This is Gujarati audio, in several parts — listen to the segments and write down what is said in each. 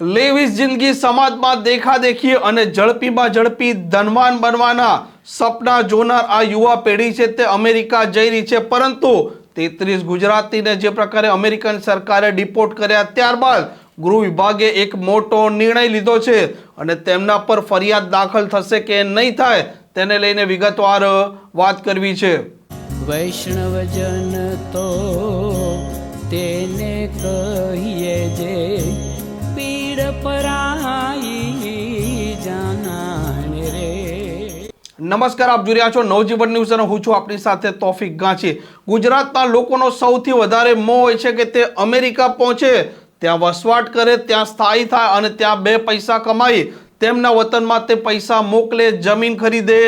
લેવીસ જિંદગી સમાજમાં દેખાદેખી અને ઝડપીમાં ઝડપી ધનવાન બનવાના સપના જોનાર આ યુવા પેઢી છે તે અમેરિકા જઈ રહી છે. પરંતુ તેત્રીસ ગુજરાતીને જે પ્રકારે અમેરિકન સરકારે ડિપોર્ટ કર્યા ત્યારબાદ ગૃહ વિભાગે એક મોટો નિર્ણય લીધો છે અને તેમના પર ફરિયાદ દાખલ થશે કે નહીં થાય તેને લઈને વિગતવાર વાત કરવી છે. વૈષ્ણવજન તો તેને કહીએ જે નમસ્કાર, આપ જોઈ રહ્યા છો નવજીવન ન્યૂઝ અને હું છું આપની સાથે તોફિક ગાંચી. ગુજરાતના લોકોનો સૌથી વધારે મોહ હોય છે કે તે અમેરિકા પહોંચે, ત્યાં વસવાટ કરે, ત્યાં સ્થાયી થાય અને ત્યાં બે પૈસા કમાઈ તેમના વતનમાં તે પૈસા મોકલે, જમીન ખરીદે,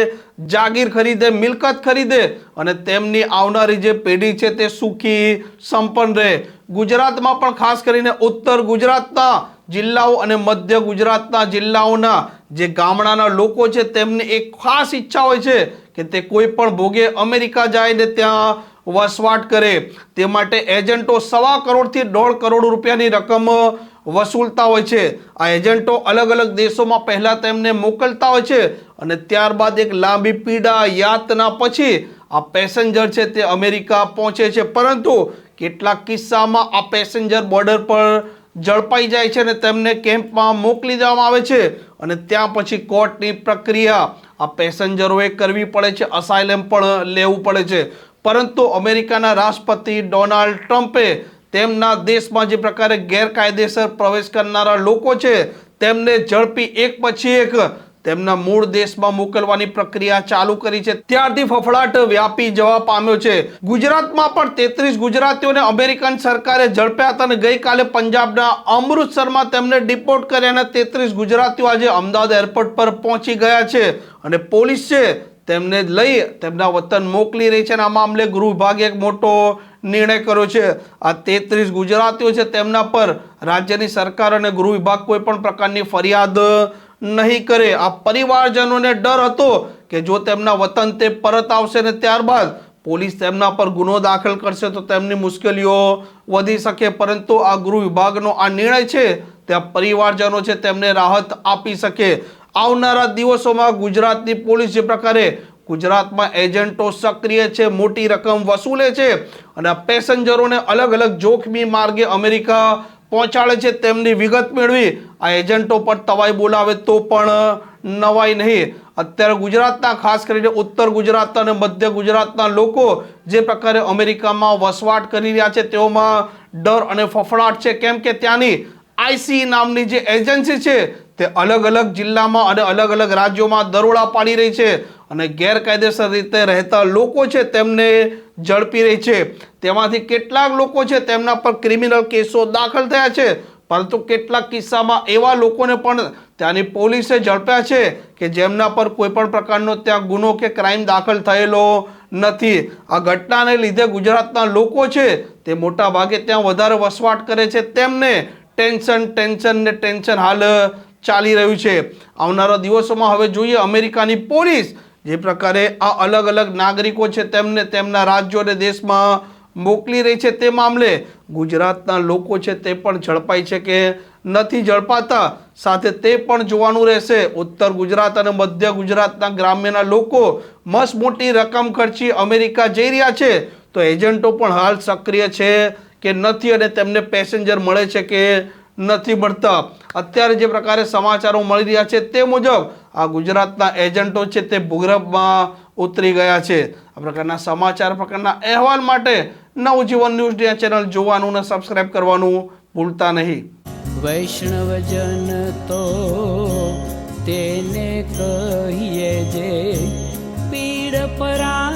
જાગીર ખરીદે, મિલકત ખરીદે અને તેમની આવનારી જે પેઢી છે તે સુખી, સંપન્ન રહે. ગુજરાતમાં પણ ખાસ કરીને ઉત્તર ગુજરાતના જિલ્લાઓ અને મધ્ય ગુજરાતના જિલ્લાઓના જે ગામડાના લોકો છે, તેમને એક ખાસ ઈચ્છા હોય છે કે તે કોઈ પણ ભોગે અમેરિકા જાય ને ત્યાં વસવાટ કરે. તે માટે એજન્ટો સવા કરોડથી દોઢ કરોડ રૂપિયાની રકમ વસૂલતા હોય છે. આ એજન્ટો અલગ અલગ દેશોમાં પહેલાં તેમને મોકલતા હોય છે અને ત્યારબાદ એક લાંબી પીડા યાતના પછી આ પેસેન્જર છે તે અમેરિકા પહોંચે છે. પરંતુ કેટલાક કિસ્સામાં આ પેસેન્જર બોર્ડર પર ઝડપાઈ જાય છે અને તેમને કેમ્પમાં મોકલી દેવામાં આવે છે. અને ત્યાં પછી કોર્ટની પ્રક્રિયા, આ પેસેન્જરોએ કરવી પડે છે અસાયલેમ પણ લેવું પડે છે. પરંતુ અમેરિકાના રાષ્ટ્રપતિ ડોનાલ્ડ ટ્રમ્પે તેમના દેશમાં જે પ્રકારે ગેરકાયદેસર પ્રવેશ કરનારા લોકો છે, તેમને ઝડપી એક પછી એક તેમના મૂળ દેશમાં મોકલવાની પ્રક્રિયા ચાલુ કરી છે. ત્યારથી ફફડાટ વ્યાપી જવા પામ્યો છે. ગુજરાતમાં પણ તેત્રીસ ગુજરાતીઓને અમેરિકન સરકારે ઝડપ્યા હતા અને ગઈકાલે પંજાબના અમૃતસરમાં તેમને ડિપોર્ટ કર્યા અને તેત્રીસ ગુજરાતીઓ આજે અમદાવાદ એરપોર્ટ પર પહોંચી ગયા છે અને પોલીસ છે તેમને લઈ તેમના વતન મોકલી રહી છે અને આ મામલે ગૃહ વિભાગે એક મોટો નિર્ણય કર્યો છે. આ તેત્રીસ ગુજરાતીઓ છે તેમના પર રાજ્યની સરકાર અને ગૃહ વિભાગ કોઈ પણ પ્રકારની ફરિયાદ નહીં કરે. આ પરિવારજનોને ડર હતો કે જો તેમના વતન તે પરત આવશે ને ત્યારબાદ પોલીસ તેમના પર ગુનો દાખલ કરશે તો તેમની મુશ્કેલીઓ વધી શકે. પરંતુ આ ગૃહ વિભાગનો આ નિર્ણય છે ત્યાં પરિવારજનો છે તેમને રાહત આપી શકે. આવનારા દિવસોમાં ગુજરાતની પોલીસ જે પ્રકારે ગુજરાતમાં એજન્ટો સક્રિય છે, મોટી રકમ વસૂલે છે અને પેસેન્જરોને અલગ અલગ જોખમી માર્ગે અમેરિકા પહોંચાડે છે, તેમની વિગત મેળવી. આ એજન્ટો પર તવાઈ બોલાવે તો પણ નવાઈ નહીં. અત્યારે ગુજરાતના, ખાસ કરીને ઉત્તર ગુજરાત અને મધ્ય ગુજરાતના લોકો જે પ્રકારે અમેરિકામાં વસવાટ કરી રહ્યા છે, તેઓમાં ડર અને ફફડાટ છે. કેમ કે ત્યાંની આઈસી નામની જે એજન્સી છે, તે અલગ અલગ જિલ્લામાં અને અલગ અલગ રાજ્યોમાં દરોડા પાડી રહી છે. અને ગેરકાયદેસર રીતે રહેતા લોકો છે તેમને ઝડપી રહી છે. તેમાંથી કેટલાક લોકો છે તેમના પર ક્રિમિનલ કેસો દાખલ થયા છે. પરંતુ કેટલાક કિસ્સામાં એવા લોકોને પણ ત્યાંની પોલીસે ઝડપ્યા છે કે જેમના પર કોઈપણ પ્રકારનો ત્યાં ગુનો કે ક્રાઇમ દાખલ થયેલો નથી. આ ઘટનાને લીધે ગુજરાતના લોકો છે તે મોટા ભાગે ત્યાં વધારે વસવાટ કરે છે. તેમને ટેન્શન ટેન્શન ને ટેન્શન હાલ ચાલી રહ્યું છે. આવનારા દિવસોમાં હવે જોઈએ અમેરિકાની પોલીસ જે પ્રકારે આ અલગ અલગ નાગરિકો છે તેમને તેમના રાજ્યો અને દેશમાં મોકલી રહી છે તે મામલે ગુજરાતના લોકો છે તે પણ ઝડપાય છે કે નથી ઝડપાતા. સાથે તે પણ જોવાનું રહેશે. ઉત્તર ગુજરાત અને મધ્ય ગુજરાતના ગ્રામ્યના લોકો મસ્ત મોટી રકમ ખર્ચી અમેરિકા જઈ રહ્યા છે. તો એજન્ટો પણ હાલ સક્રિય છે કે નથી અને તેમને પેસેન્જર મળે છે કે નથી મળતા. અત્યારે જે પ્રકારે સમાચારો મળી રહ્યા છે તે મુજબ આ ગુજરાતના એજન્ટો છે તે ભૂગર્ભમાં ઉતરી ગયા છે. આ પ્રકારના સમાચાર, પ્રકારના અહેવાલ માટે નવજીવન ન્યૂઝ ચેનલ જોવાનું અને સબસ્ક્રાઇબ કરવાનું ભૂલતા નહીં. વૈષ્ણવજન તો તેને કહીએ જે પીડ પરાઈ